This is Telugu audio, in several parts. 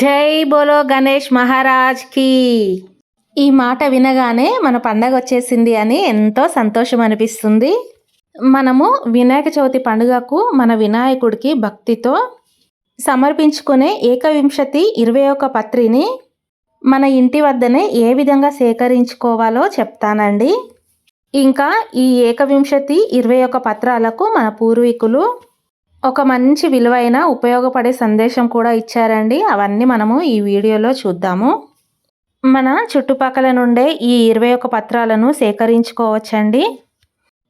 జై బోలో గణేష్ మహారాజ్కి ఈ మాట వినగానే మన పండగ వచ్చేసింది అని ఎంతో సంతోషం అనిపిస్తుంది. మనము వినాయక చవితి పండుగకు మన వినాయకుడికి భక్తితో సమర్పించుకునే ఏకవింశతి ఇరవై ఒక పత్రిని మన ఇంటి వద్దనే ఏ విధంగా సేకరించుకోవాలో చెప్తానండి. ఇంకా ఈ ఏకవింశతి ఇరవై ఒక పత్రాలకు మన పూర్వీకులు ఒక మంచి విలువైన ఉపయోగపడే సందేశం కూడా ఇచ్చారండి. అవన్నీ మనము ఈ వీడియోలో చూద్దాము. మన చుట్టుపక్కల నుండే ఈ ఇరవై ఒక పత్రాలను సేకరించుకోవచ్చండి.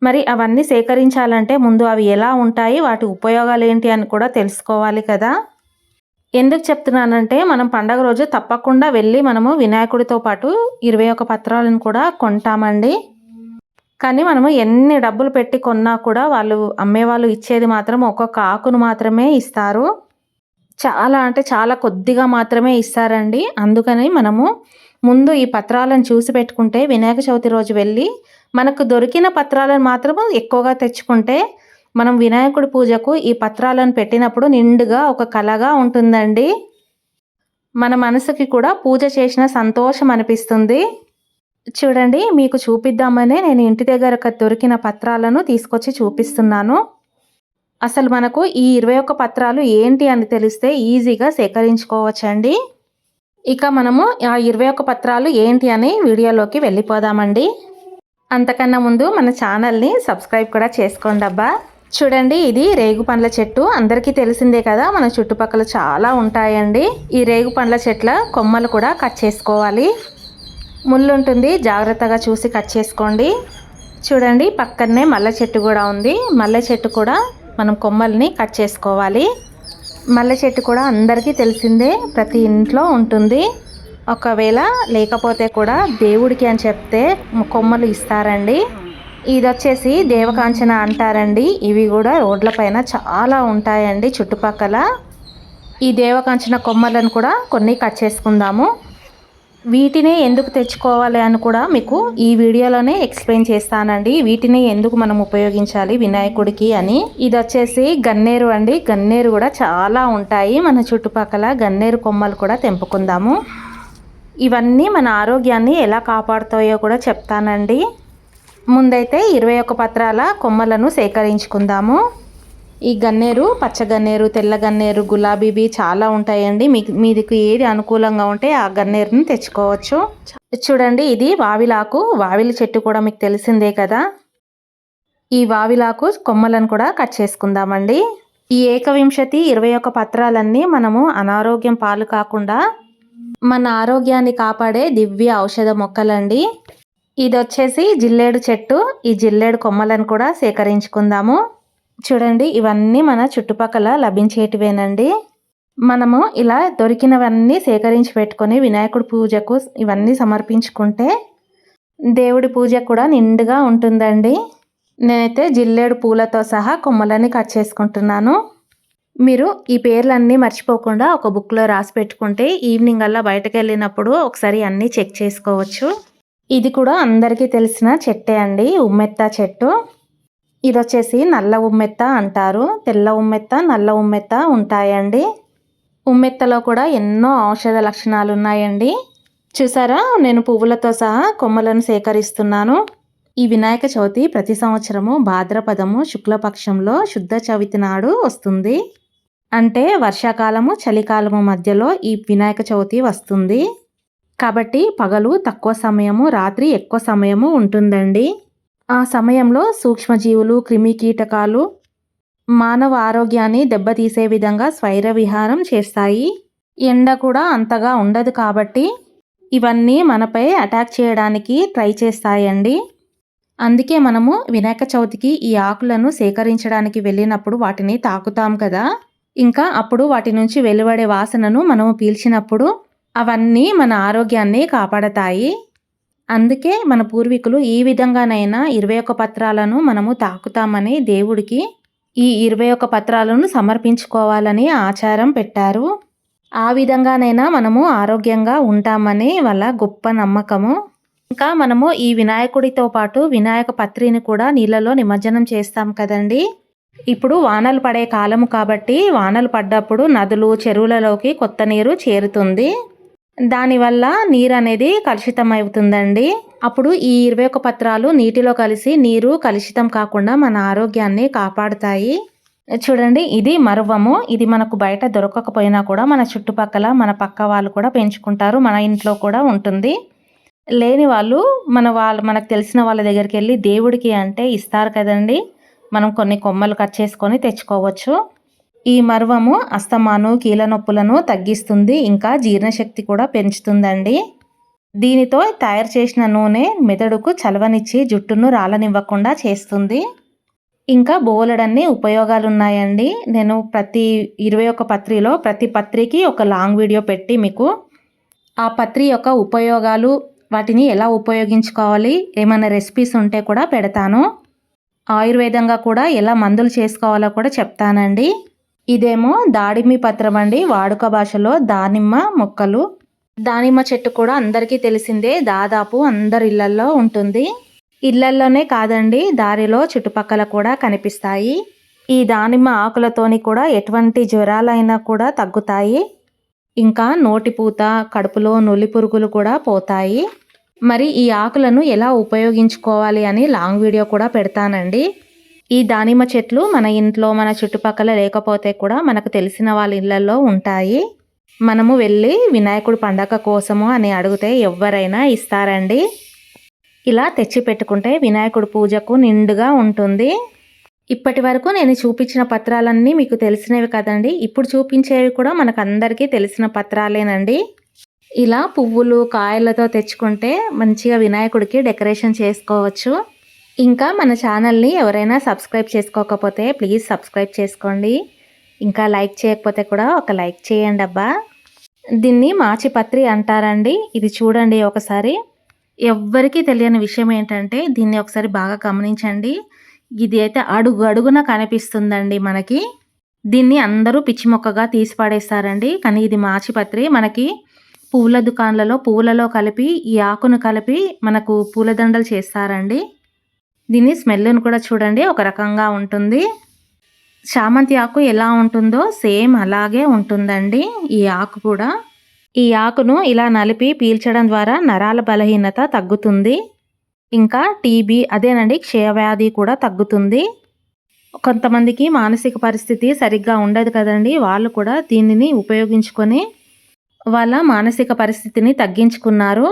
మరి అవన్నీ సేకరించాలంటే ముందు అవి ఎలా ఉంటాయి వాటి ఉపయోగాలు ఏంటి అని కూడా తెలుసుకోవాలి కదా. ఎందుకు చెప్తున్నానంటే మనం పండగ రోజు తప్పకుండా వెళ్ళి మనము వినాయకుడితో పాటు ఇరవై ఒక పత్రాలను కూడా కొంటామండి. కానీ మనము ఎన్ని డబ్బులు పెట్టి కొన్నా కూడా వాళ్ళు అమ్మేవాళ్ళు ఇచ్చేది మాత్రం ఒక్కొక్క ఆకును మాత్రమే ఇస్తారు. చాలా అంటే చాలా కొద్దిగా మాత్రమే ఇస్తారండి. అందుకని మనము ముందు ఈ పత్రాలను చూసి పెట్టుకుంటే వినాయక చవితి రోజు వెళ్ళి మనకు దొరికిన పత్రాలను మాత్రము ఎక్కువగా తెచ్చుకుంటే మనం వినాయకుడి పూజకు ఈ పత్రాలను పెట్టినప్పుడు నిండుగా ఒక కళగా ఉంటుందండి. మన మనసుకి కూడా పూజ చేసిన సంతోషం అనిపిస్తుంది. చూడండి మీకు చూపిద్దామనే నేను ఇంటి దగ్గర దొరికిన పత్రాలను తీసుకొచ్చి చూపిస్తున్నాను. అసలు మనకు ఈ ఇరవై ఒక్క పత్రాలు ఏంటి అని తెలిస్తే ఈజీగా సేకరించుకోవచ్చండి. ఇక మనము ఆ ఇరవై ఒక్క పత్రాలు ఏంటి అని వీడియోలోకి వెళ్ళిపోదామండి. అంతకన్నా ముందు మన ఛానల్ని సబ్స్క్రైబ్ కూడా చేసుకోండి అబ్బా. చూడండి ఇది రేగు పండ్ల చెట్టు. అందరికీ తెలిసిందే కదా మన చుట్టుపక్కల చాలా ఉంటాయండి. ఈ రేగు పండ్ల చెట్ల కొమ్మలు కూడా కట్ చేసుకోవాలి. ముళ్ళు ఉంటుంది జాగ్రత్తగా చూసి కట్ చేసుకోండి. చూడండి పక్కనే మల్లె చెట్టు కూడా ఉంది. మల్లె చెట్టు కూడా మనం కొమ్మల్ని కట్ చేసుకోవాలి. మల్లె చెట్టు కూడా అందరికీ తెలిసిందే ప్రతి ఇంట్లో ఉంటుంది. ఒకవేళ లేకపోతే కూడా దేవుడికి అని చెప్తే కొమ్మలు ఇస్తారండి. ఇది వచ్చేసి దేవకాంచన అంటారండి. ఇవి కూడా రోడ్లపైన చాలా ఉంటాయండి చుట్టుపక్కల. ఈ దేవకాంచన కొమ్మలను కూడా కొన్ని కట్ చేసుకుందాము. వీటినే ఎందుకు తెచ్చుకోవాలి అని కూడా మీకు ఈ వీడియోలోనే ఎక్స్ప్లెయిన్ చేస్తానండి. వీటిని ఎందుకు మనం ఉపయోగించాలి వినాయకుడికి అని. ఇది వచ్చేసి గన్నేరు అండి. గన్నేరు కూడా చాలా ఉంటాయి. మన చుట్టుపక్కల గన్నేరు కొమ్మలు కూడా తెంపుకుందాము. ఇవన్నీ మన ఆరోగ్యాన్ని ఎలా కాపాడుతాయో కూడా చెప్తానండి. ముందైతే ఇరవై ఒక్క పత్రాల కొమ్మలను సేకరించుకుందాము. ఈ గన్నేరు పచ్చ గన్నేరు తెల్ల గన్నేరు గులాబీవి చాలా ఉంటాయండి. మీకు మీదికి ఏది అనుకూలంగా ఉంటే ఆ గన్నేరుని తెచ్చుకోవచ్చు. చూడండి ఇది వావిలాకు. వావిలి చెట్టు కూడా మీకు తెలిసిందే కదా. ఈ వావిలాకు కొమ్మలను కూడా కట్ చేసుకుందామండి. ఈ ఏకవింశతి ఇరవై ఒక్క పత్రాలన్నీ మనము అనారోగ్యం పాలు కాకుండా మన ఆరోగ్యాన్ని కాపాడే దివ్య ఔషధ మొక్కలండి. ఇది వచ్చేసి జిల్లేడు చెట్టు. ఈ జిల్లేడు కొమ్మలను కూడా సేకరించుకుందాము. చూడండి ఇవన్నీ మన చుట్టుపక్కల లభించేటివేనండి. మనము ఇలా దొరికినవన్నీ సేకరించి పెట్టుకొని వినాయకుడి పూజకు ఇవన్నీ సమర్పించుకుంటే దేవుడి పూజ కూడా నిండుగా ఉంటుందండి. నేనైతే జిల్లేడు పూలతో సహా కొమ్మలని కట్ చేసుకుంటున్నాను. మీరు ఈ పేర్లన్నీ మర్చిపోకుండా ఒక బుక్లో రాసి పెట్టుకుంటే ఈవినింగ్ అలా బయటకు వెళ్ళినప్పుడు ఒకసారి అన్నీ చెక్ చేసుకోవచ్చు. ఇది కూడా అందరికీ తెలిసిన చెట్టే అండి ఉమ్మెత్త చెట్టు. ఇది వచ్చేసి నల్ల ఉమ్మెత్త అంటారు. తెల్ల ఉమ్మెత్త నల్ల ఉమ్మెత్త ఉంటాయండి. ఉమ్మెత్తలో కూడా ఎన్నో ఔషధ లక్షణాలు ఉన్నాయండి చూసారా? నేను పువ్వులతో సహా కొమ్మలను సేకరిస్తున్నాను. ఈ వినాయక చవితి ప్రతి సంవత్సరము భాద్రపదము శుక్లపక్షంలో శుద్ధ చవితి నాడు వస్తుంది. అంటే వర్షాకాలము చలికాలము మధ్యలో ఈ వినాయక చవితి వస్తుంది. కాబట్టి పగలు తక్కువ సమయము రాత్రి ఎక్కువ సమయము ఉంటుందండి. ఆ సమయంలో సూక్ష్మజీవులు క్రిమి కీటకాలు మానవ ఆరోగ్యాన్ని దెబ్బతీసే విధంగా స్వైర విహారం చేస్తాయి. ఎండ కూడా అంతగా ఉండదు కాబట్టి ఇవన్నీ మనపై అటాక్ చేయడానికి ట్రై చేస్తాయండి. అందుకే మనము వినాయక చవితికి ఈ ఆకులను సేకరించడానికి వెళ్ళినప్పుడు వాటిని తాకుతాం కదా. ఇంకా అప్పుడు వాటి నుంచి వెలువడే వాసనను మనము పీల్చినప్పుడు అవన్నీ మన ఆరోగ్యాన్ని కాపాడతాయి. అందుకే మన పూర్వీకులు ఈ విధంగానైనా ఇరవై ఒక పత్రాలను మనము తాకుతామని దేవుడికి ఈ ఇరవై ఒక పత్రాలను సమర్పించుకోవాలని ఆచారం పెట్టారు. ఆ విధంగానైనా మనము ఆరోగ్యంగా ఉంటామని వాళ్ళ గొప్ప నమ్మకము. ఇంకా మనము ఈ వినాయకుడితో పాటు వినాయక పత్రిని కూడా నీళ్ళలో నిమజ్జనం చేస్తాం కదండి. ఇప్పుడు వానలు పడే కాలము కాబట్టి వానలు పడ్డప్పుడు నదులు చెరువులలోకి కొత్త నీరు చేరుతుంది. దానివల్ల నీరు అనేది కలుషితం అవుతుందండి అప్పుడు ఈ ఇరవై ఒక పత్రాలు నీటిలో కలిసి నీరు కలుషితం కాకుండా మన ఆరోగ్యాన్ని కాపాడుతాయి. చూడండి ఇది మరువము. ఇది మనకు బయట దొరకకపోయినా కూడా మన చుట్టుపక్కల మన పక్క వాళ్ళు కూడా పెంచుకుంటారు. మన ఇంట్లో కూడా ఉంటుంది. లేని వాళ్ళు మన వాళ్ళు మనకు తెలిసిన వాళ్ళ దగ్గరికి వెళ్ళి దేవుడికి అంటే ఇస్తారు కదండి. మనం కొన్ని కొమ్మలు కట్ చేసుకొని తెచ్చుకోవచ్చు. ఈ మర్వము అస్తమాను కీళ్ళ నొప్పులను తగ్గిస్తుంది ఇంకా జీర్ణశక్తి కూడా పెంచుతుందండి. దీనితో తయారు చేసిన నూనె మెదడుకు చలవనిచ్చి జుట్టును రాలనివ్వకుండా చేస్తుంది. ఇంకా బోలెడన్ని ఉపయోగాలు ఉన్నాయండి నేను ప్రతి ఇరవై ఒక పత్రిలో ప్రతి పత్రికి ఒక లాంగ్ వీడియో పెట్టి మీకు ఆ పత్రి యొక్క ఉపయోగాలు వాటిని ఎలా ఉపయోగించుకోవాలి ఏమైనా రెసిపీస్ ఉంటే కూడా పెడతాను. ఆయుర్వేదంగా కూడా ఎలా మందులు చేసుకోవాలో కూడా చెప్తానండి. ఇదేమో దాడిమి పత్రం అండి. వాడుక భాషలో దానిమ్మ మొక్కలు. దానిమ్మ చెట్టు కూడా అందరికీ తెలిసిందే. దాదాపు అందరి ఇళ్ళల్లో ఉంటుంది. ఇళ్ళల్లోనే కాదండి దారిలో చుట్టుపక్కల కూడా కనిపిస్తాయి. ఈ దానిమ్మ ఆకులతోని కూడా ఎటువంటి జ్వరాలైనా కూడా తగ్గుతాయి. ఇంకా నోటిపూత కడుపులో నులి పురుగులు కూడా పోతాయి. మరి ఈ ఆకులను ఎలా ఉపయోగించుకోవాలి అని లాంగ్ వీడియో కూడా పెడతానండి. ఈ దానిమ్మ చెట్లు మన ఇంట్లో మన చుట్టుపక్కల లేకపోతే కూడా మనకు తెలిసిన వాళ్ళ ఇళ్ళలో ఉంటాయి. మనము వెళ్ళి వినాయకుడు పండగ కోసము అని అడిగితే ఎవరైనా ఇస్తారండి. ఇలా తెచ్చి పెట్టుకుంటే వినాయకుడు పూజకు నిండుగా ఉంటుంది. ఇప్పటి వరకు నేను చూపించిన పత్రాలన్నీ మీకు తెలిసినవి కదండి. ఇప్పుడు చూపించేవి కూడా మనకు అందరికీ తెలిసిన పత్రాలేనండి. ఇలా పువ్వులు కాయలతో తెచ్చుకుంటే మంచిగా వినాయకుడికి డెకరేషన్ చేసుకోవచ్చు. ఇంకా మన ఛానల్ని ఎవరైనా సబ్స్క్రైబ్ చేసుకోకపోతే ప్లీజ్ సబ్స్క్రైబ్ చేసుకోండి. ఇంకా లైక్ చేయకపోతే కూడా ఒక లైక్ చేయండి అబ్బా. దీన్ని మాచిపత్రి అంటారండి. ఇది చూడండి ఒకసారి. ఎవ్వరికీ తెలియని విషయం ఏంటంటే దీన్ని ఒకసారి బాగా గమనించండి. ఇది అయితే అడుగు అడుగున కనిపిస్తుందండి మనకి. దీన్ని అందరూ పిచ్చి మొక్కగా తీసి పడేస్తారండి. కానీ ఇది మాచిపత్రి. మనకి పూల దుకాణాలలో పూలలో కలిపి ఈ ఆకును కలిపి మనకు పూలదండలు చేస్తారండి. దీని స్మెల్ను కూడా చూడండి. ఒక రకంగా ఉంటుంది. చామంతి ఆకు ఎలా ఉంటుందో సేమ్ అలాగే ఉంటుందండి ఈ ఆకు కూడా. ఈ ఆకును ఇలా నలిపి పీల్చడం ద్వారా నరాల బలహీనత తగ్గుతుంది. ఇంకా టీబీ అదేనండి క్షయవ్యాధి కూడా తగ్గుతుంది. కొంతమందికి మానసిక పరిస్థితి సరిగ్గా ఉండదు కదండి. వాళ్ళు కూడా దీనిని ఉపయోగించుకొని వాళ్ళ మానసిక పరిస్థితిని తగ్గించుకున్నారు.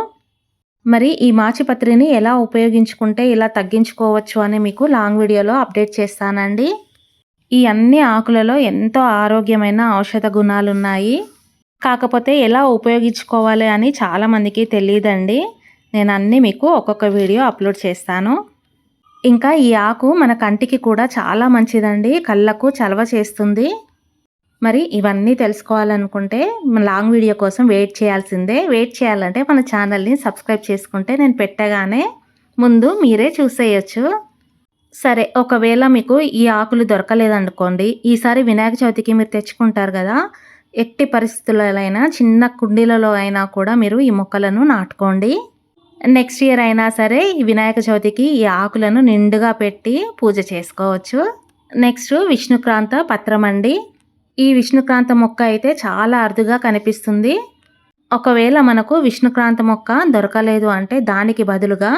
మరి ఈ మాచిపత్రిని ఎలా ఉపయోగించుకుంటే ఇలా తగ్గించుకోవచ్చు అని మీకు లాంగ్ వీడియోలో అప్డేట్ చేస్తానండి. ఈ అన్ని ఆకులలో ఎంతో ఆరోగ్యమైన ఔషధ గుణాలు ఉన్నాయి కాకపోతే ఎలా ఉపయోగించుకోవాలి అని చాలామందికి తెలియదండి నేను అన్నీ మీకు ఒక్కొక్క వీడియో అప్లోడ్ చేస్తాను. ఇంకా ఈ ఆకు మన కంటికి కూడా చాలా మంచిదండి. కళ్ళకు చలవ చేస్తుంది. మరి ఇవన్నీ తెలుసుకోవాలనుకుంటే లాంగ్ వీడియో కోసం వెయిట్ చేయాల్సిందే. వెయిట్ చేయాలంటే మన ఛానల్ని సబ్స్క్రైబ్ చేసుకుంటే నేను పెట్టగానే ముందు మీరే చూసేయచ్చు. సరే ఒకవేళ మీకు ఈ ఆకులు దొరకలేదనుకోండి ఈసారి వినాయక చవితికి మీరు తెచ్చుకుంటారు కదా ఎట్టి పరిస్థితులలో చిన్న కుండీలలో అయినా కూడా మీరు ఈ మొక్కలను నాటుకోండి. నెక్స్ట్ ఇయర్ అయినా సరే ఈ వినాయక చవితికి ఈ ఆకులను నిండుగా పెట్టి పూజ చేసుకోవచ్చు. నెక్స్ట్ విష్ణుక్రాంత పత్రం అండి. ఈ విష్ణుక్రాంత మొక్క అయితే చాలా అరుదుగా కనిపిస్తుంది. ఒకవేళ మనకు విష్ణుక్రాంత మొక్క దొరకలేదు అంటే దానికి బదులుగా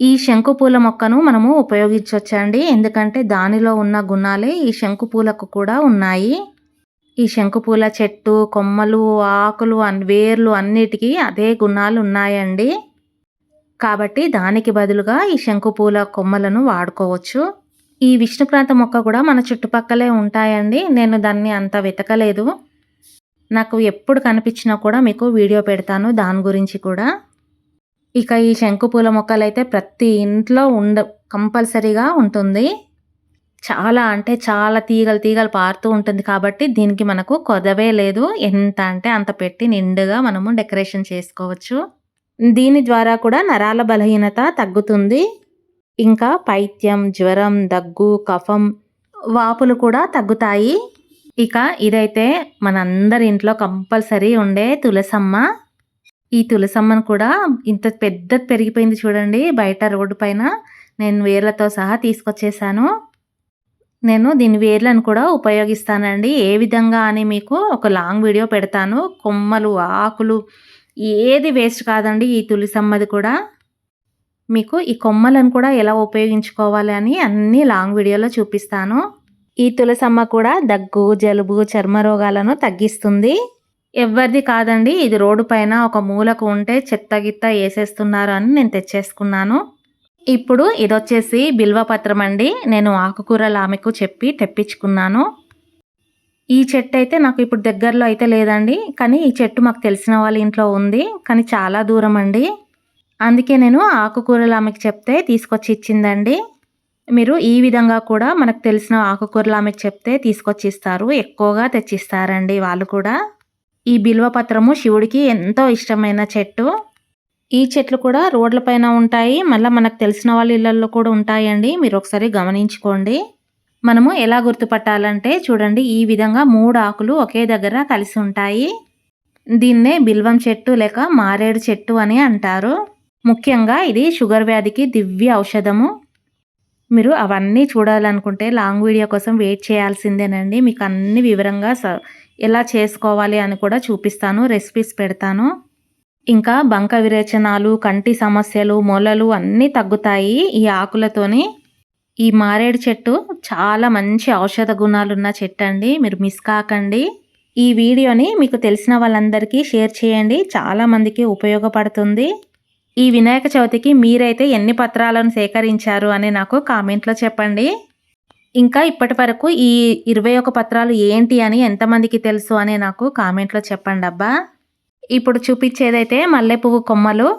ఈ శంకుపూల మొక్కను మనము ఉపయోగించవచ్చండి. ఎందుకంటే దానిలో ఉన్న గుణాలే ఈ శంకుపూలకు కూడా ఉన్నాయి. ఈ శంకుపూల చెట్టు కొమ్మలు ఆకులు వేర్లు అన్నిటికీ అదే గుణాలు ఉన్నాయండి. కాబట్టి దానికి బదులుగా ఈ శంకుపూల కొమ్మలను వాడుకోవచ్చు. ఈ విష్ణుప్రాంత మొక్క కూడా మన చుట్టుపక్కలే ఉంటాయండి. నేను దాన్ని అంత వెతకలేదు. నాకు ఎప్పుడు కనిపించినా కూడా మీకు వీడియో పెడతాను దాని గురించి కూడా. ఇక ఈ శంకుపూల మొక్కలు అయితే ప్రతి ఇంట్లో ఉండ కంపల్సరీగా ఉంటుంది. చాలా అంటే చాలా తీగలు తీగలు పారుతూ ఉంటుంది కాబట్టి దీనికి మనకు కొదవే లేదు. ఎంత అంటే అంత పెట్టి నిండుగా మనము డెకరేషన్ చేసుకోవచ్చు. దీని ద్వారా కూడా నరాల బలహీనత తగ్గుతుంది. ఇంకా పైత్యం జ్వరం దగ్గు కఫం వాపులు కూడా తగ్గుతాయి. ఇక ఇదైతే మనందరి ఇంట్లో కంపల్సరీ ఉండే తులసమ్మ. ఈ తులసమ్మను కూడా ఇంత పెద్ద పెరిగిపోయింది చూడండి బయట రోడ్డు పైన. నేను వేర్లతో సహా తీసుకొచ్చేసాను. నేను దీని వేర్లను కూడా ఉపయోగిస్తానండి. ఏ విధంగా అని మీకు ఒక లాంగ్ వీడియో పెడతాను. కొమ్మలు ఆకులు ఏది వేస్ట్ కాదండి ఈ తులసమ్మది కూడా. మీకు ఈ కొమ్మలను కూడా ఎలా ఉపయోగించుకోవాలి అని అన్ని లాంగ్ వీడియోలో చూపిస్తాను. ఈ తులసమ్మ కూడా దగ్గు జలుబు చర్మ రోగాలను తగ్గిస్తుంది. ఎవరిది కాదండి ఇది రోడ్డు పైన ఒక మూలకు ఉంటే చెత్త గిత్త వేసేస్తున్నారు అని నేను తెచ్చేసుకున్నాను. ఇప్పుడు ఇది వచ్చేసి బిల్వపత్రం అండి. నేను ఆకుకూరల ఆమెకు చెప్పి తెప్పించుకున్నాను. ఈ చెట్టు అయితే నాకు ఇప్పుడు దగ్గరలో అయితే లేదండి కానీ ఈ చెట్టు మాకు తెలిసిన వాళ్ళ ఇంట్లో ఉంది కానీ చాలా దూరం అండి. అందుకే నేను ఆకుకూరలు ఆమెకు చెప్తే తీసుకొచ్చి ఇచ్చిందండి. మీరు ఈ విధంగా కూడా మనకు తెలిసిన ఆకుకూరలు ఆమెకు చెప్తే తీసుకొచ్చి ఇస్తారు. ఎక్కువగా తెచ్చిస్తారండి వాళ్ళు కూడా. ఈ బిల్వపత్రము శివుడికి ఎంతో ఇష్టమైన చెట్టు. ఈ చెట్లు కూడా రోడ్లపైన ఉంటాయి. మళ్ళీ మనకు తెలిసిన వాళ్ళ ఇళ్ళల్లో కూడా ఉంటాయండి. మీరు ఒకసారి గమనించుకోండి. మనము ఎలా గుర్తుపట్టాలంటే చూడండి ఈ విధంగా మూడు ఆకులు ఒకే దగ్గర కలిసి ఉంటాయి. దీన్నే బిల్వం చెట్టు లేక మారేడు చెట్టు అని అంటారు. ముఖ్యంగా ఇది షుగర్ వ్యాధికి దివ్య ఔషధము. మీరు అవన్నీ చూడాలనుకుంటే లాంగ్ వీడియో కోసం వెయిట్ చేయాల్సిందేనండి. మీకు అన్ని వివరంగా ఎలా చేసుకోవాలి అని కూడా చూపిస్తాను రెసిపీస్ పెడతాను. ఇంకా బంక విరేచనాలు కంటి సమస్యలు మొలలు అన్నీ తగ్గుతాయి ఈ ఆకులతోని. ఈ మారేడు చెట్టు చాలా మంచి ఔషధ గుణాలున్న చెట్టు అండి మీరు మిస్ కాకండి. ఈ వీడియోని మీకు తెలిసిన వాళ్ళందరికీ షేర్ చేయండి చాలామందికి ఉపయోగపడుతుంది. ఈ వినాయక చవితికి మీరైతే ఎన్ని పత్రాలను సేకరించారు అని నాకు కామెంట్లో చెప్పండి. ఇంకా ఇప్పటి వరకు ఈ ఇరవై ఒక పత్రాలు ఏంటి అని ఎంతమందికి తెలుసు అని నాకు కామెంట్లో చెప్పండి అబ్బా. ఇప్పుడు చూపించేదైతే మల్లె పువ్వు కొమ్మలు.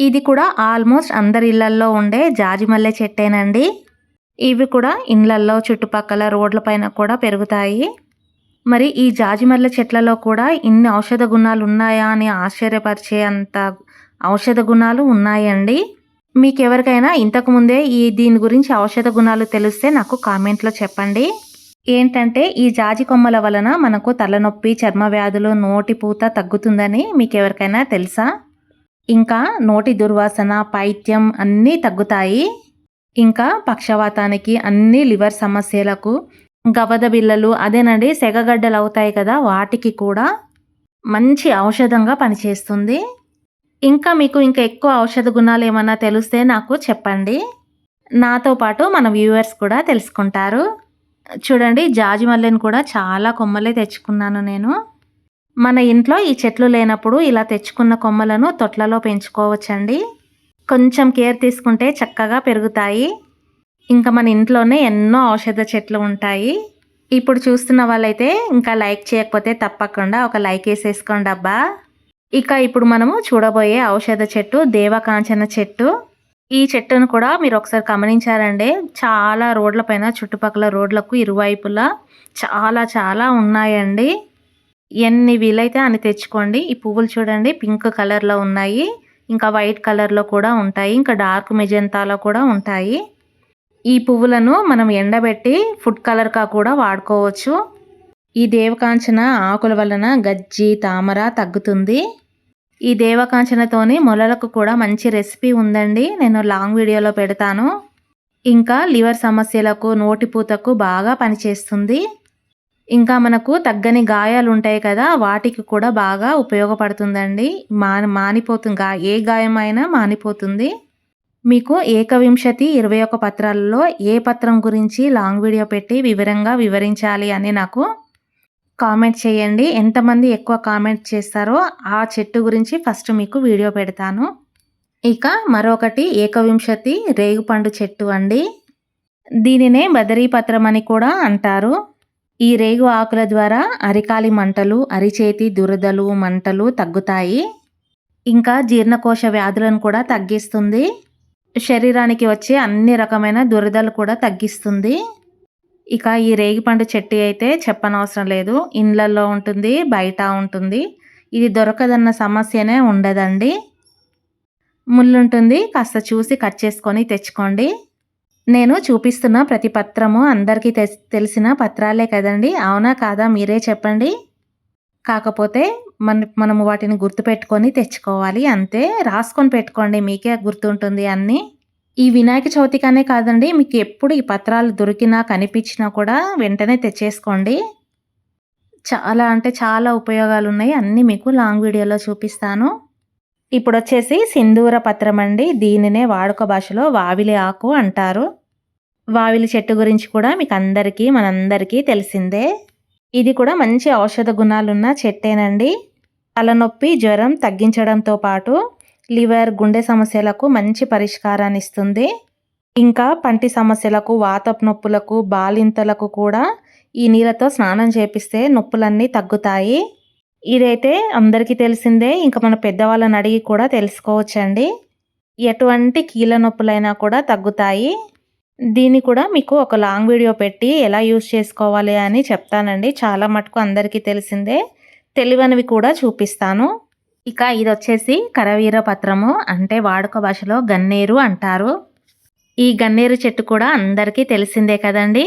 ఇది కూడా ఆల్మోస్ట్ అందరి ఇళ్ళల్లో ఉండే జాజి మల్లె చెట్టేనండి. ఇవి కూడా ఇండ్లల్లో చుట్టుపక్కల రోడ్ల పైన కూడా పెరుగుతాయి. మరి ఈ జాజి మల్లె చెట్లలో కూడా ఇన్ని ఔషధ గుణాలు ఉన్నాయా అని ఆశ్చర్యపరిచే అంత ఔషధ గుణాలు ఉన్నాయండి. మీకు ఎవరికైనా ఇంతకుముందే ఈ దీని గురించి ఔషధ గుణాలు తెలిస్తే నాకు కామెంట్లో చెప్పండి. ఏంటంటే ఈ జాజి కొమ్మల వలన మనకు తలనొప్పి చర్మ వ్యాధులు నోటి పూత తగ్గుతుందని మీకు ఎవరికైనా తెలుసా? ఇంకా నోటి దుర్వాసన పైత్యం అన్నీ తగ్గుతాయి. ఇంకా పక్షవాతానికి అన్ని లివర్ సమస్యలకు గవద బిళ్ళలు అదేనండి సెగగడ్డలు అవుతాయి కదా వాటికి కూడా మంచి ఔషధంగా పనిచేస్తుంది. ఇంకా మీకు ఇంకా ఎక్కువ ఔషధ గుణాలు ఏమన్నా తెలిస్తే నాకు చెప్పండి. నాతో పాటు మన వ్యూవర్స్ కూడా తెలుసుకుంటారు. చూడండి జాజి మల్లెని కూడా చాలా కొమ్మలే తెచ్చుకున్నాను నేను. మన ఇంట్లో ఈ చెట్లు లేనప్పుడు ఇలా తెచ్చుకున్న కొమ్మలను తొట్లలో పెంచుకోవచ్చండి. కొంచెం కేర్ తీసుకుంటే చక్కగా పెరుగుతాయి. ఇంకా మన ఇంట్లోనే ఎన్నో ఔషధ చెట్లు ఉంటాయి. ఇప్పుడు చూస్తున్న వాళ్ళైతే ఇంకా లైక్ చేయకపోతే తప్పకుండా ఒక లైక్ వేసేసుకోండి అబ్బా. ఇక ఇప్పుడు మనము చూడబోయే ఔషధ చెట్టు దేవకాంచన చెట్టు. ఈ చెట్టును కూడా మీరు ఒకసారి గమనించారండి. చాలా రోడ్ల పైన చుట్టుపక్కల రోడ్లకు ఇరువైపులా చాలా చాలా ఉన్నాయండి. ఎన్ని వీలైతే అని తెచ్చుకోండి. ఈ పువ్వులు చూడండి పింక్ కలర్లో ఉన్నాయి. ఇంకా వైట్ కలర్లో కూడా ఉంటాయి. ఇంకా డార్క్ మెజెంతాలో కూడా ఉంటాయి. ఈ పువ్వులను మనం ఎండబెట్టి ఫుడ్ కలర్గా కూడా వాడుకోవచ్చు. ఈ దేవకాంచన ఆకుల వలన గజ్జి తామర తగ్గుతుంది. ఈ దేవకాంచనతోని మొలలకు కూడా మంచి రెసిపీ ఉందండి. నేను లాంగ్ వీడియోలో పెడతాను. ఇంకా లివర్ సమస్యలకు నోటిపూతకు బాగా పనిచేస్తుంది. ఇంకా మనకు తగ్గని గాయాలు ఉంటాయి కదా వాటికి కూడా బాగా ఉపయోగపడుతుందండి. మా మానిపోతుంది గా ఏ గాయమైనా మానిపోతుంది. మీకు ఏకవింశతి ఇరవై ఒక పత్రాలలో ఏ పత్రం గురించి లాంగ్ వీడియో పెట్టి వివరంగా వివరించాలి అని నాకు కామెంట్ చేయండి. ఎంతమంది ఎక్కువ కామెంట్ చేస్తారో ఆ చెట్టు గురించి ఫస్ట్ మీకు వీడియో పెడతాను. ఇక మరొకటి ఏకవింశతి రేగుపండు చెట్టు అండి. దీనినే బదరీపత్రం అని కూడా అంటారు. ఈ రేగు ఆకుల ద్వారా అరికాలి మంటలు అరిచేతి దురదలు మంటలు తగ్గుతాయి. ఇంకా జీర్ణకోశ వ్యాధులను కూడా తగ్గిస్తుంది. శరీరానికి వచ్చే అన్ని రకమైన దురదలు కూడా తగ్గిస్తుంది. ఇక ఈ రేగిపండు చెట్టు అయితే చెప్పనవసరం లేదు. ఇండ్లల్లో ఉంటుంది బయట ఉంటుంది. ఇది దొరకదన్న సమస్యనే ఉండదండి. ముళ్ళుంటుంది కాస్త చూసి కట్ చేసుకొని తెచ్చుకోండి. నేను చూపిస్తున్న ప్రతి పత్రము అందరికీ తెలిసిన పత్రాలే కదండి. అవునా కాదా మీరే చెప్పండి. కాకపోతే మన మనము వాటిని గుర్తుపెట్టుకొని తెచ్చుకోవాలి. అంతే. రాసుకొని పెట్టుకోండి. మీకే గుర్తుంటుంది అన్నీ. ఈ వినాయక చవితికనే కాదండి మీకు ఎప్పుడు ఈ పత్రాలు దొరికినా కనిపించినా కూడా వెంటనే తెచ్చేసుకోండి. చాలా అంటే చాలా ఉపయోగాలు ఉన్నాయి అన్నీ మీకు లాంగ్ వీడియోలో చూపిస్తాను. ఇప్పుడు వచ్చేసి సింధూర పత్రం అండి దీనినే వాడుక భాషలో వావిలి ఆకు అంటారు. వావిలి చెట్టు గురించి కూడా మీకు అందరికీ మనందరికీ తెలిసిందే. ఇది కూడా మంచి ఔషధ గుణాలున్న చెట్టేనండి. తలనొప్పి జ్వరం తగ్గించడంతో పాటు లివర్ గుండె సమస్యలకు మంచి పరిష్కారాన్ని ఇస్తుంది ఇంకా పంటి సమస్యలకు వాతపు నొప్పులకు బాలింతలకు కూడా ఈ నీళ్ళతో స్నానం చేపిస్తే నొప్పులన్నీ తగ్గుతాయి. ఇదైతే అందరికీ తెలిసిందే ఇంకా మన పెద్దవాళ్ళని అడిగి కూడా తెలుసుకోవచ్చండి. ఎటువంటి కీళ్ళ నొప్పులైనా కూడా తగ్గుతాయి. దీన్ని కూడా మీకు ఒక లాంగ్ వీడియో పెట్టి ఎలా యూస్ చేసుకోవాలి అని చెప్తానండి. చాలా మటుకు అందరికీ తెలిసిందే. తెలివనివి కూడా చూపిస్తాను. ఇక ఇది వచ్చేసి కరవీర పత్రము. అంటే వాడుక భాషలో గన్నేరు అంటారు. ఈ గన్నేరు చెట్టు కూడా అందరికీ తెలిసిందే కదండి.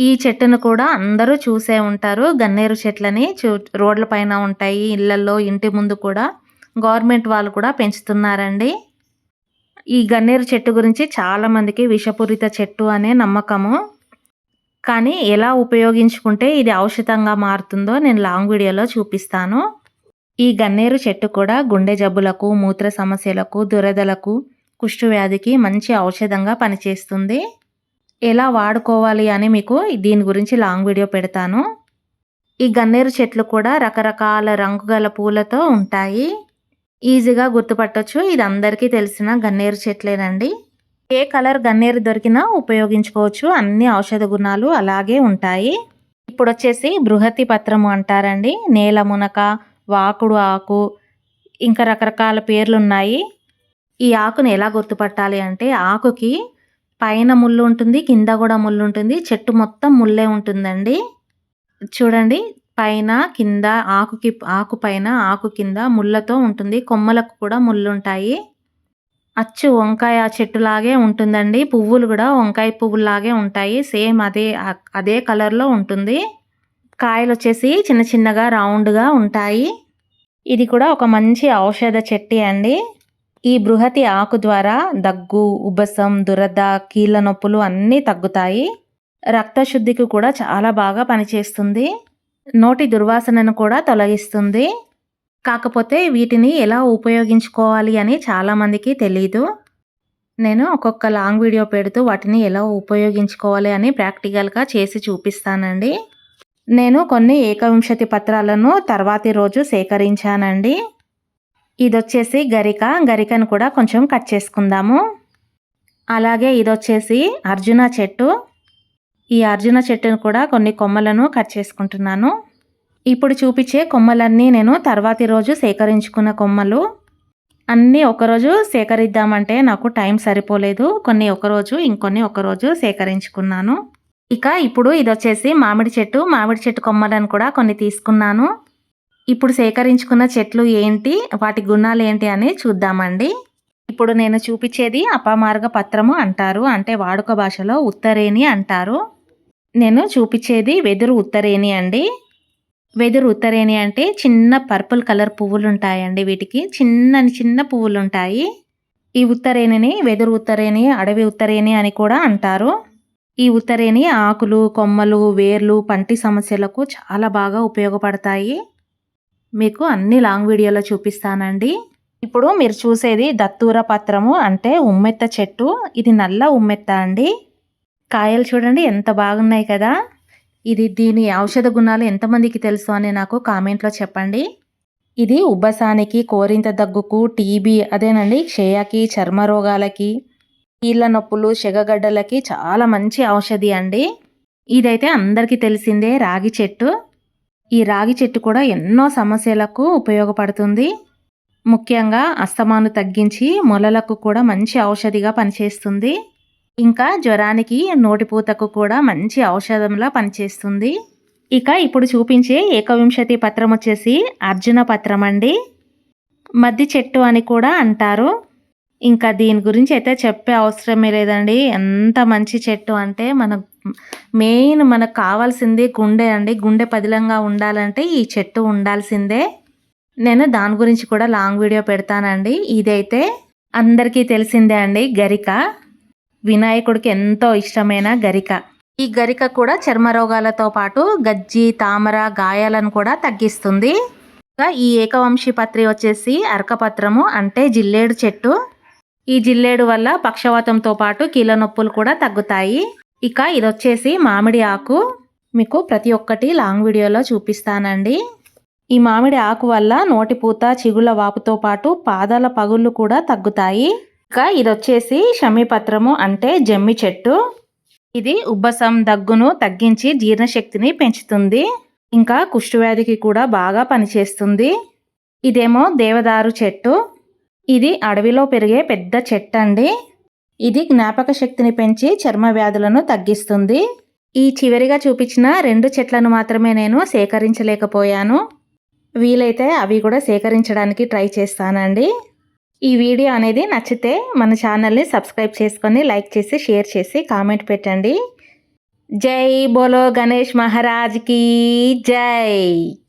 ఈ చెట్టును కూడా అందరూ చూసే ఉంటారు. గన్నేరు చెట్లని చూ రోడ్ల పైన ఉంటాయి. ఇళ్ళలో ఇంటి ముందు కూడా గవర్నమెంట్ వాళ్ళు కూడా పెంచుతున్నారండి. ఈ గన్నేరు చెట్టు గురించి చాలామందికి విషపూరిత చెట్టు అనే నమ్మకము. కానీ ఎలా ఉపయోగించుకుంటే ఇది ఔషధంగా మారుతుందో నేను లాంగ్ వీడియోలో చూపిస్తాను. ఈ గన్నేరు చెట్టు కూడా గుండె జబ్బులకు మూత్ర సమస్యలకు దురదలకు కుష్ఠవ్యాధికి మంచి ఔషధంగా పనిచేస్తుంది. ఎలా వాడుకోవాలి అని మీకు దీని గురించి లాంగ్ వీడియో పెడతాను. ఈ గన్నేరు చెట్లు కూడా రకరకాల రంగుగల పూలతో ఉంటాయి. ఈజీగా గుర్తుపట్టొచ్చు. ఇది అందరికీ తెలిసిన గన్నేరు చెట్లేనండి. ఏ కలర్ గన్నేరు దొరికినా ఉపయోగించుకోవచ్చు. అన్ని ఔషధ గుణాలు అలాగే ఉంటాయి. ఇప్పుడు వచ్చేసి బృహతి పత్రము అంటారండి. నేల మునక వాకుడు ఆకు ఇంకా రకరకాల పేర్లు ఉన్నాయి ఈ ఆకుని ఎలా గుర్తుపట్టాలి అంటే ఆకుకి పైన ముళ్ళు ఉంటుంది కింద కూడా ముళ్ళు ఉంటుంది చెట్టు మొత్తం ముల్లే ఉంటుందండి. చూడండి పైన కింద ఆకుకి ఆకు పైన ఆకు కింద ముళ్ళతో ఉంటుంది కొమ్మలకు కూడా ముళ్ళు ఉంటాయి అచ్చు వంకాయ చెట్టులాగే ఉంటుందండి పువ్వులు కూడా వంకాయ పువ్వులాగే ఉంటాయి సేమ్ అదే అదే కలర్లో ఉంటుంది. కాయలు వచ్చేసి చిన్న చిన్నగా రౌండ్గా ఉంటాయి. ఇది కూడా ఒక మంచి ఔషధ చెట్టి అండి. ఈ బృహతి ఆకు ద్వారా దగ్గు ఉబ్బసం దురద కీళ్ళ నొప్పులు అన్నీ తగ్గుతాయి. రక్తశుద్ధికి కూడా చాలా బాగా పనిచేస్తుంది. నోటి దుర్వాసనను కూడా తొలగిస్తుంది. కాకపోతే వీటిని ఎలా ఉపయోగించుకోవాలి అని చాలామందికి తెలీదు. నేను ఒక్కొక్క లాంగ్ వీడియో పెడుతూ వాటిని ఎలా ఉపయోగించుకోవాలి అని ప్రాక్టికల్గా చేసి చూపిస్తానండి. నేను కొన్ని ఏకవింశతి పత్రాలను తర్వాతి రోజు సేకరించానండి. ఇది వచ్చేసి గరిక. గరికను కూడా కొంచెం కట్ చేసుకుందాము. అలాగే ఇది వచ్చేసి అర్జున చెట్టు. ఈ అర్జున చెట్టును కూడా కొన్ని కొమ్మలను కట్ చేసుకుంటున్నాను. ఇప్పుడు చూపించే కొమ్మలన్నీ నేను తర్వాతి రోజు సేకరించుకున్న కొమ్మలు. అన్నీ ఒకరోజు సేకరిద్దామంటే నాకు టైం సరిపోలేదు. కొన్ని ఒకరోజు ఇంకొన్ని ఒకరోజు సేకరించుకున్నాను. ఇక ఇప్పుడు ఇది వచ్చేసి మామిడి చెట్టు మామిడి చెట్టు కొమ్మలను కూడా కొన్ని తీసుకున్నాను. ఇప్పుడు సేకరించుకున్న చెట్లు ఏంటి వాటి గుణాలు ఏంటి అని చూద్దామండి. ఇప్పుడు నేను చూపించేది అపమార్గ పత్రము అంటారు అంటే వాడుక భాషలో ఉత్తరేణి అంటారు. నేను చూపించేది వెదురు ఉత్తరేణి అండి. వెదురు ఉత్తరేణి అంటే చిన్న పర్పుల్ కలర్ పువ్వులు ఉంటాయండి వీటికి చిన్న చిన్న పువ్వులు ఉంటాయి ఈ ఉత్తరేణిని వెదురు ఉత్తరేణి అడవి ఉత్తరేణి అని కూడా అంటారు. ఈ ఉత్తరేణి ఆకులు కొమ్మలు వేర్లు పంటి సమస్యలకు చాలా బాగా ఉపయోగపడతాయి. మీకు అన్ని లాంగ్ వీడియోలో చూపిస్తానండి. ఇప్పుడు మీరు చూసేది దత్తూర పత్రము అంటే ఉమ్మెత్త చెట్టు. ఇది నల్ల ఉమ్మెత్త అండి. కాయలు చూడండి ఎంత బాగున్నాయి కదా. ఇది దీని ఔషధ గుణాలు ఎంతమందికి తెలుసు అని నాకు కామెంట్లో చెప్పండి. ఇది ఉబ్బసానికి కోరింత దగ్గుకు టీబీ అదేనండి క్షయకి చర్మ రోగాలకి కీళ్ళ నొప్పులు శగగడ్డలకి చాలా మంచి ఔషధి అండి. ఇదైతే అందరికీ తెలిసిందే రాగి చెట్టు. ఈ రాగి చెట్టు కూడా ఎన్నో సమస్యలకు ఉపయోగపడుతుంది. ముఖ్యంగా అస్తమాను తగ్గించి మొలలకు కూడా మంచి ఔషధిగా పనిచేస్తుంది. ఇంకా జ్వరానికి నోటిపూతకు కూడా మంచి ఔషధంలా పనిచేస్తుంది. ఇక ఇప్పుడు చూపించే ఏకవింశతి పత్రం వచ్చేసి అర్జున పత్రం అండి మద్ది చెట్టు అని కూడా అంటారు. ఇంకా దీని గురించి అయితే చెప్పే అవసరమే లేదండి. ఎంత మంచి చెట్టు అంటే మన మెయిన్ మనకు కావాల్సింది గుండె అండి. గుండె పదిలంగా ఉండాలంటే ఈ చెట్టు ఉండాల్సిందే. నేను దాని గురించి కూడా లాంగ్ వీడియో పెడతానండి. ఇదైతే అందరికీ తెలిసిందే అండి గరిక. వినాయకుడికి ఎంతో ఇష్టమైన గరిక. ఈ గరిక కూడా చర్మ రోగాలతో పాటు గజ్జి తామర గాయాలను కూడా తగ్గిస్తుంది. ఇంకా ఈ ఏకవంశీ పత్రి వచ్చేసి అరకపత్రము అంటే జిల్లేడు చెట్టు. ఈ జిల్లేడు వల్ల పక్షవాతంతో పాటు కీళ్ళ నొప్పులు కూడా తగ్గుతాయి. ఇక ఇది వచ్చేసి మామిడి ఆకు. మీకు ప్రతి ఒక్కటి లాంగ్ వీడియోలో చూపిస్తానండి. ఈ మామిడి ఆకు వల్ల నోటిపూత చిగుళ్ళ వాపుతో పాటు పాదాల పగుళ్ళు కూడా తగ్గుతాయి. ఇంకా ఇది వచ్చేసి షమీపత్రము అంటే జమ్మి చెట్టు. ఇది ఉబ్బసం దగ్గును తగ్గించి జీర్ణశక్తిని పెంచుతుంది. ఇంకా కుష్ఠవ్యాధికి కూడా బాగా పనిచేస్తుంది. ఇదేమో దేవదారు చెట్టు. ఇది అడవిలో పెరిగే పెద్ద చెట్టు అండి ఇది జ్ఞాపక శక్తిని పెంచి చర్మ వ్యాధులను తగ్గిస్తుంది. ఈ చివరిగా చూపించిన రెండు చెట్లను మాత్రమే నేను సేకరించలేకపోయాను. వీలైతే అవి కూడా సేకరించడానికి ట్రై చేస్తానండి. ఈ వీడియో అనేది నచ్చితే మన ఛానల్ని సబ్స్క్రైబ్ చేసుకొని లైక్ చేసి షేర్ చేసి కామెంట్ పెట్టండి. జై బోలో గణేష్ మహారాజ్కి జై!